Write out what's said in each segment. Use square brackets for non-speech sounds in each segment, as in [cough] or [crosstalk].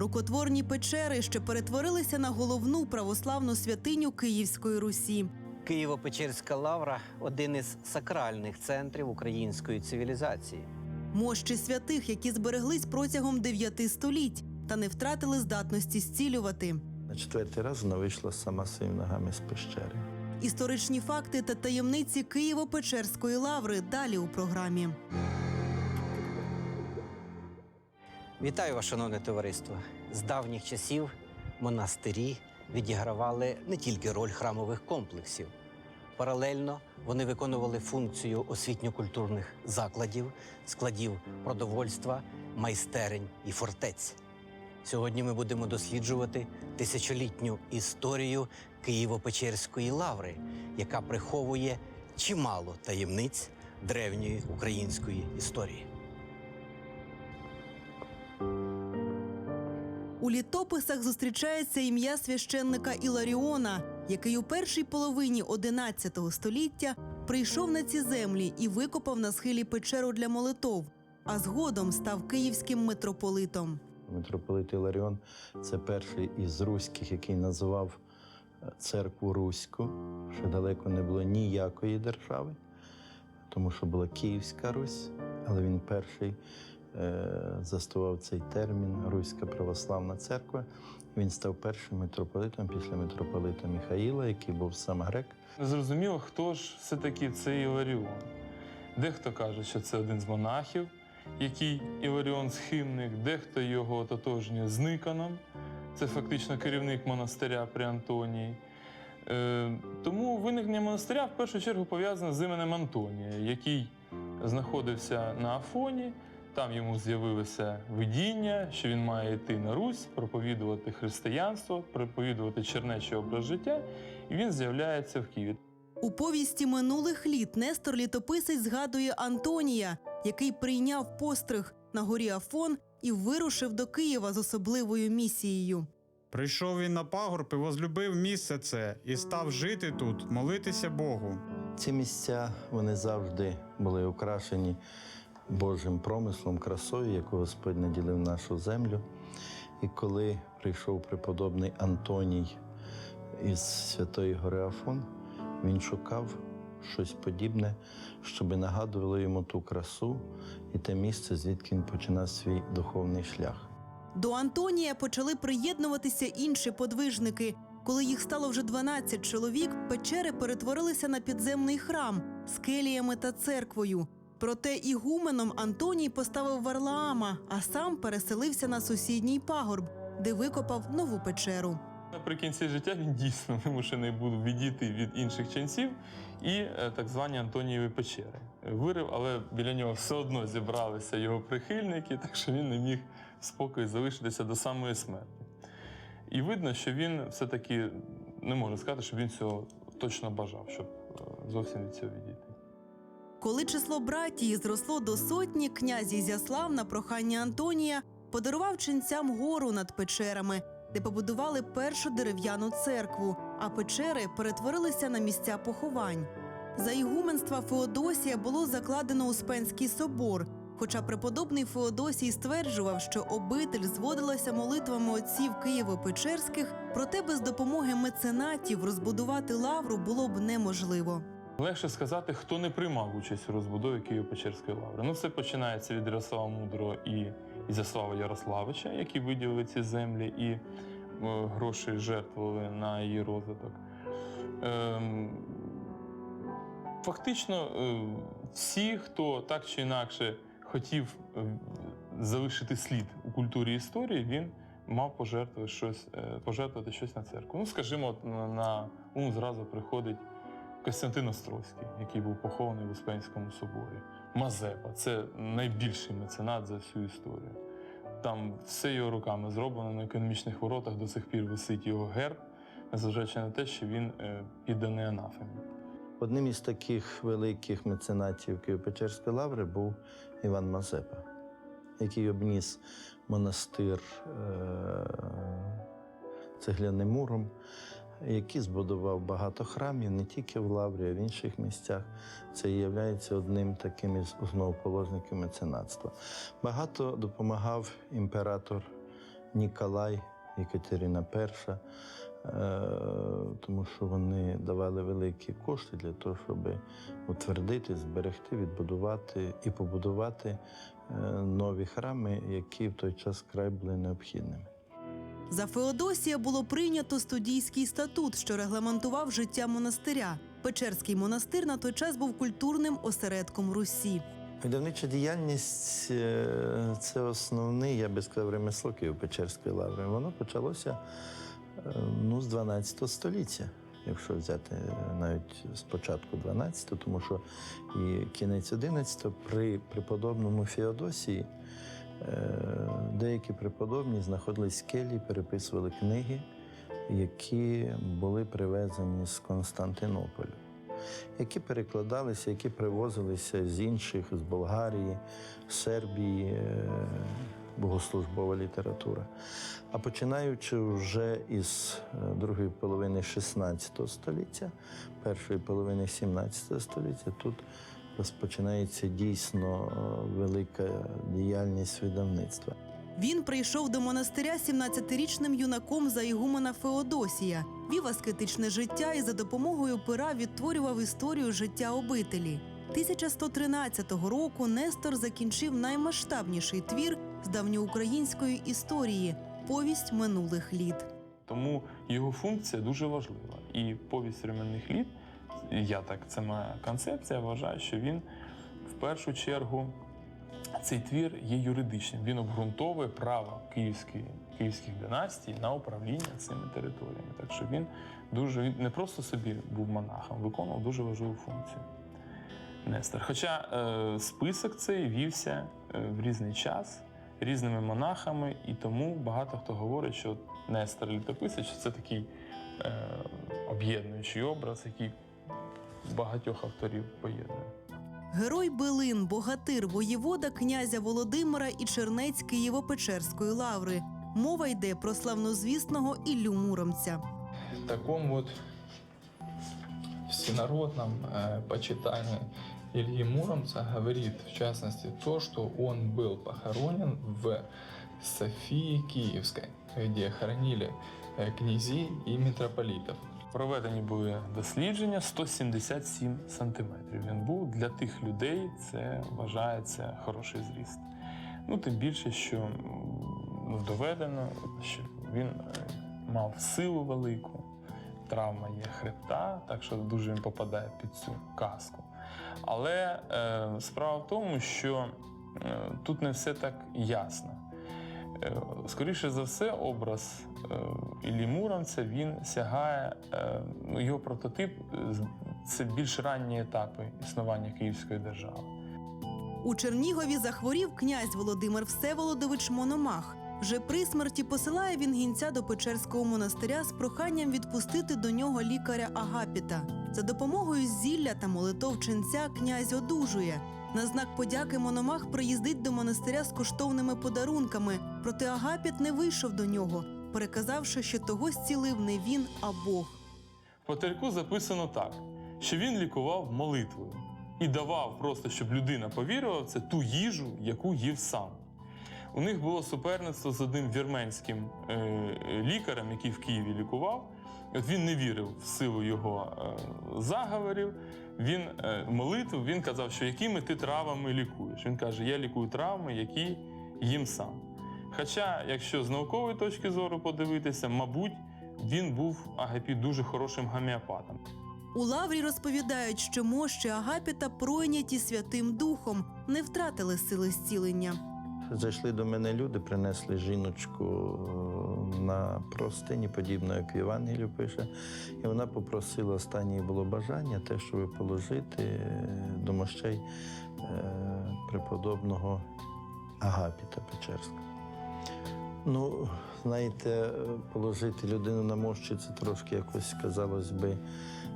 рукотворні печери, що перетворилися на головну православну святиню Київської Русі. Києво-Печерська лавра один із сакральних центрів української цивілізації. Мощі святих, які збереглись протягом дев'яти століть та не втратили здатності зцілювати. На четвертий раз вона вийшла сама своїми ногами з пещери. Історичні факти та таємниці Києво-Печерської лаври далі у програмі. Вітаю вас, шановне товариство! З давніх часів монастирі відігравали не тільки роль храмових комплексів. Паралельно вони виконували функцію освітньо-культурних закладів, складів продовольства, майстерень і фортець. Сьогодні ми будемо досліджувати тисячолітню історію Києво-Печерської лаври, яка приховує чимало таємниць древньої української історії. У літописах зустрічається ім'я священника Іларіона, який у першій половині XI століття прийшов на ці землі і викопав на схилі печеру для молитов, а згодом став київським митрополитом. Митрополит Іларіон це перший із руських, який називав е, церкву Руську, що далеко не було ніякої держави, тому що була Київська Русь, але він перший застував цей термін Руська православна церква. Він став першим митрополитом після митрополита Михаїла, який був сам грек. Незрозуміло, хто ж все-таки цей Іларіон. Дехто каже, що це один з монахів, який Іларіон схимник, дехто його ототожнює з Никоном. Це фактично керівник монастиря при Антонії. Е, тому виникнення монастиря в першу чергу пов'язане з іменем Антонія, який знаходився на Афоні. Там йому з'явилося видіння, що він має йти на Русь, проповідувати християнство, проповідувати чернечий образ життя, і він з'являється в Києві. У повісті минулих літ Нестор Літописець згадує Антонія, який прийняв постриг на горі Афон і вирушив до Києва з особливою місією. Прийшов він на пагорб і возлюбив місце це, і став жити тут, молитися Богу. Ці місця вони завжди були украшені Божим промислом, красою, яку Господь наділив нашу землю. І коли прийшов преподобний Антоній із Святої Гори Афон, він шукав щось подібне, щоб нагадувало йому ту красу і те місце, звідки він починав свій духовний шлях. До Антонія почали приєднуватися інші подвижники. Коли їх стало вже 12 чоловік, печери перетворилися на підземний храм з келіями та церквою. Проте ігуменом Антоній поставив Варлаама, а сам переселився на сусідній пагорб, де викопав нову печеру. Наприкінці життя він дійсно [laughs] вимушений був відійти від інших ченців і е, так звані Антонієві печери. Вирив, але біля нього все одно зібралися його прихильники, так що він не міг в спокої залишитися до самої смерті. І видно, що він все-таки не можу сказати, що він цього точно бажав, щоб е, зовсім від цього відійти. Коли число братії зросло до сотні, князь Ізяслав на прохання Антонія подарував ченцям гору над печерами, де побудували першу дерев'яну церкву, а печери перетворилися на місця поховань. За ігуменства Феодосія було закладено Успенський собор. Хоча преподобний Феодосій стверджував, що обитель зводилася молитвами отців Києво-Печерських, проте без допомоги меценатів розбудувати лавру було б неможливо. Легше сказати, хто не приймав участь у розбудові Києво-Печерської лаври. Ну, все починається від Ярослава Мудрого і Ізяслава Ярославича, які виділили ці землі і е, гроші жертвували на її розвиток. Ем, фактично, е, всі, хто так чи інакше хотів е, залишити слід у культурі історії, він мав пожертвувати щось, пожертвувати щось на церкву. Ну, скажімо, на ум зразу приходить Костянтин Острозький, який був похований в Успенському соборі. Мазепа це найбільший меценат за всю історію. Там все його руками зроблено на економічних воротах до сих пір висить його герб, незважаючи на те, що він е, підданий анафемі. Одним із таких великих меценатів Києво-Печерської лаври був Іван Мазепа, який обніс монастир е- цегляним муром, який збудував багато храмів не тільки в Лаврі, а в інших місцях. Це є одним таким із основоположників меценатства. Багато допомагав імператор Ніколай, Екатерина І, е, тому що вони давали великі кошти для того, щоб утвердити, зберегти, відбудувати і побудувати е, нові храми, які в той час край були необхідними. За Феодосія було прийнято студійський статут, що регламентував життя монастиря. Печерський монастир на той час був культурним осередком Русі. Видавнича діяльність е, це основний, я би сказав, ремесло Києво-Печерської лаври. Воно почалося е, ну, з 12 століття, якщо взяти е, навіть з початку 12, тому що і кінець 11 при преподобному Феодосії деякі преподобні знаходились в келії, переписували книги, які були привезені з Константинополя які перекладалися, які привозилися з інших, з Болгарії, Сербії, е, богослужбова література. А починаючи вже із е, другої половини XVI століття, першої половини XVII століття, тут розпочинається дійсно е, велика діяльність видавництва. Він прийшов до монастиря 17-річним юнаком за ігумена Феодосія, вів аскетичне життя і за допомогою пера відтворював історію життя обителі. 1113 року Нестор закінчив наймасштабніший твір з давньоукраїнської історії повість минулих літ. Тому його функція дуже важлива. І повість временних літ, я так, це моя концепція, вважаю, що він в першу чергу цей твір є юридичним. Він обґрунтовує право київської, київських династій на управління цими територіями. Так що він дуже він не просто собі був монахом, виконував дуже важливу функцію. Нестор. Хоча е, список цей вівся е, в різний час різними монахами, і тому багато хто говорить, що Нестор літописець це такий е, об'єднуючий образ, який багатьох авторів поєднує. Герой Билин, богатир, воєвода князя Володимира і чернець Києво-Печерської лаври. Мова йде про славнозвісного Іллю Муромця. В таком вот всенародном э, почитании Ильи Муромца говорит, в частности, то, что он был похоронен в Софии Киевской, где хоронили э, князей и митрополитов. Проведені були дослідження 177 сантиметрів. Він був для тих людей, це вважається хороший зріст. Ну, тим більше, що ну, доведено, що він е, мав силу велику, травма є хребта, так що дуже він попадає під цю казку. Але е, справа в тому, що е, тут не все так ясно. Е, Скоріше за все, образ е, Іллі Муромця він сягає е, ну, його прототип це більш ранні етапи існування Київської держави. У Чернігові захворів князь Володимир Всеволодович Мономах. Вже при смерті посилає він гінця до Печерського монастиря з проханням відпустити до нього лікаря Агапіта. За допомогою зілля та молитов ченця князь одужує. На знак подяки Мономах приїздить до монастиря з коштовними подарунками, проте Агапіт не вийшов до нього, переказавши, що того зцілив не він, а Бог. В Патерку записано так, що він лікував молитвою і давав просто, щоб людина повірила в це ту їжу, яку їв сам. У них було суперництво з одним вірменським е, е, лікарем, який в Києві лікував. От він не вірив в силу його е, заговорів. Він е, молитв, він казав, що якими ти травами лікуєш. Він каже: Я лікую травми, які їм сам. Хоча, якщо з наукової точки зору подивитися, мабуть, він був Агапіт дуже хорошим гомеопатом. У лаврі розповідають, що мощі Агапіта пройняті Святим Духом, не втратили сили зцілення. Зайшли до мене люди, принесли жіночку е, на простині, подібно як в Євангелію пише. І вона попросила останнє було бажання, те, щоб положити е, до мощей е, преподобного Агапіта Печерського. Ну, знаєте, е, положити людину на мощі це трошки якось, казалось би,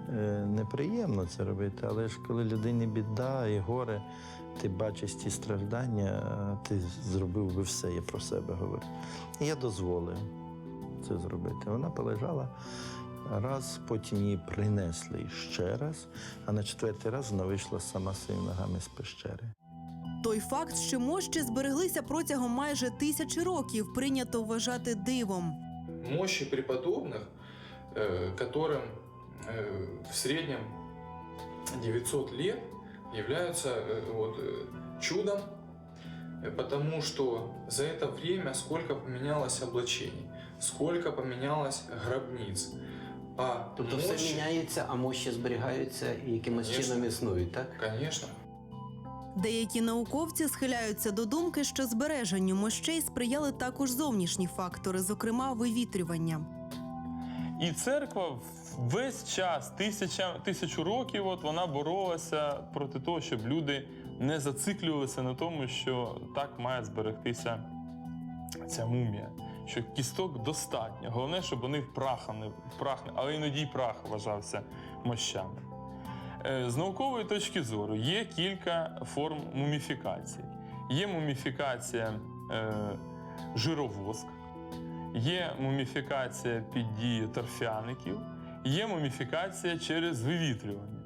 е, неприємно це робити, але ж коли людині біда і горе, ти бачиш ті страждання, ти зробив би все, я про себе говорю. І я дозволив це зробити. Вона полежала раз, потім її принесли ще раз, а на четвертий раз вона вийшла сама своїми ногами з пещери. Той факт, що мощі збереглися протягом майже тисячі років, прийнято вважати дивом. Мощи преподобных, э, которым э, в среднем 900 лет, являются э, вот, э, чудом, э, потому что за это время сколько поменялось облачений, сколько поменялось гробниц. А Тобто все мощи- міняється, а мощі зберігаються і якимось Конечно. чином існують, так? Конечно. Деякі науковці схиляються до думки, що збереженню мощей сприяли також зовнішні фактори, зокрема вивітрювання. І церква весь час, тисяча, тисячу років, от вона боролася проти того, щоб люди не зациклювалися на тому, що так має зберегтися ця мумія. Що кісток достатньо. Головне, щоб вони в праха не в прах, але іноді й прах вважався мощами. Е, З наукової точки зору є кілька форм муміфікації. Є муміфікація е, жировоск, є муміфікація під дією торфяників, є муміфікація через вивітрювання.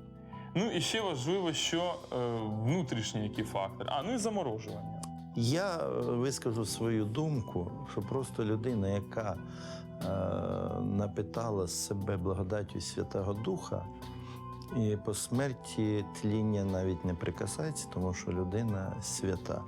Ну і ще важливо, що е, внутрішні які фактори, а ну і заморожування. Я е, вискажу свою думку, що просто людина, яка е, напитала себе благодаттю Святого Духа, і по смерті тління навіть не прикасається, тому що людина свята.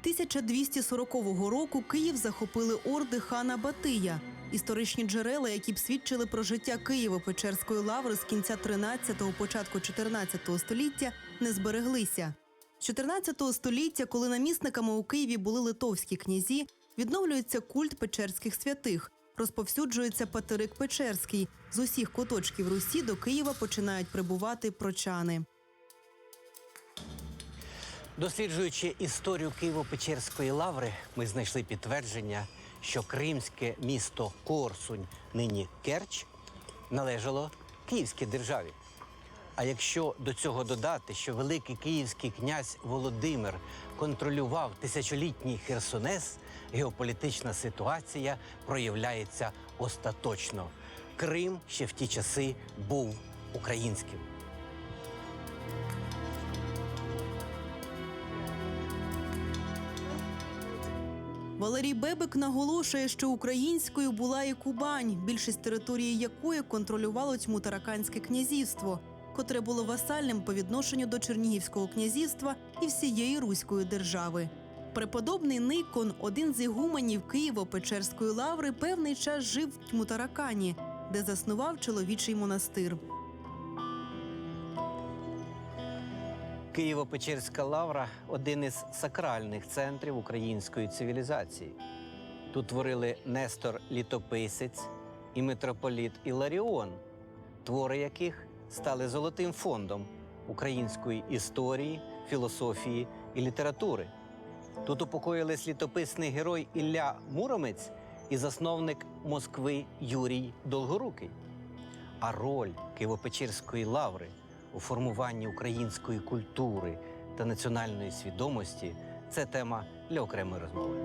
1240 року Київ захопили орди хана Батия. Історичні джерела, які б свідчили про життя Києво-Печерської лаври з кінця 13-го, початку 14 століття, не збереглися. З 14 століття, коли намісниками у Києві були литовські князі, відновлюється культ печерських святих, розповсюджується патерик Печерський. З усіх куточків Русі до Києва починають прибувати прочани. Досліджуючи історію Києво-Печерської лаври, ми знайшли підтвердження, що кримське місто Корсунь, нині Керч, належало Київській державі. А якщо до цього додати, що великий київський князь Володимир контролював тисячолітній Херсонес, геополітична ситуація проявляється остаточно. Крим ще в ті часи був українським. Валерій Бебек наголошує, що українською була і Кубань, більшість території якої контролювало тьму-тараканське князівство, котре було васальним по відношенню до Чернігівського князівства і всієї руської держави. Преподобний Никон, один з ігуменів Києво-Печерської лаври, певний час жив в Тьмутаракані, де заснував чоловічий монастир. Києво-Печерська лавра один із сакральних центрів української цивілізації. Тут творили Нестор Літописець і митрополіт Іларіон, твори яких стали золотим фондом української історії, філософії і літератури. Тут упокоїлись літописний герой Ілля Муромець і засновник Москви Юрій Долгорукий. А роль Києво-Печерської лаври у формуванні української культури та національної свідомості це тема для окремої розмови.